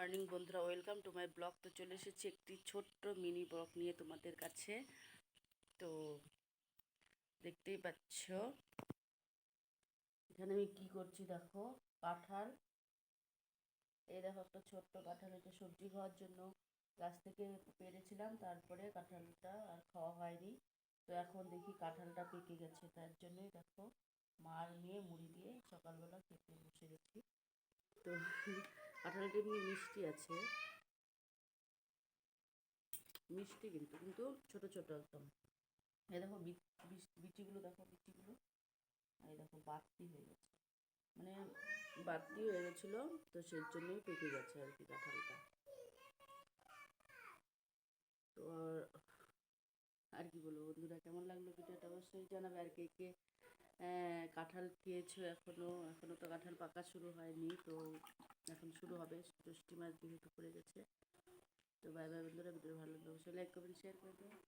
Morning বন্ধুরা welcome to my blog তো চলে এসেছি একটি ছোট্ট মিনি ব্লগ নিয়ে তোমাদের কাছে। তো দেখতেই পাচ্ছ। এখানে আমি কি করছি দেখো, কাঁঠাল। এই দেখো একটা ছোট্ট কাঁঠাল, এটা সবজি খাওয়ার জন্য গাছ থেকে পেরেছিলাম, তারপরে কাঁঠালটা আর খাওয়া হয়নি। তো এখন দেখি কাঁঠালটা পেকে গেছে, তার জন্যই দেখো মার নিয়ে মুড়ি দিয়ে সকালবেলা খেতে বসে গেছি। তো কাঁঠালটা এমনি মিষ্টি আছে। মিষ্টি কিন্তু কিন্তু ছোট ছোট একদম। এই দেখো বিচিগুলো দেখো, বিচিগুলো। এই দেখো বাড়তি হয়ে গেছে। মানে বাড়তি হয়ে গেছিল, তো সেই জন্যই পেকে গেছে আর কি কাঁঠালটা। তো আর আর কি বলব বন্ধুরা, কেমন লাগল ভিডিওটা? অবশ্যই জানাবে আর কে কে কাঁঠাল খেয়েছো এখনও? এখনও তো কাঁঠাল পাকা শুরু হয়নি, তো হবে জ্যৈষ্ঠী মাস যেহেতু পড়ে গেছে, তো বাই বাই বন্ধুরা ভিডিও ভালো লাগবে অবশ্যই লাইক করবেন শেয়ার করে দেবেন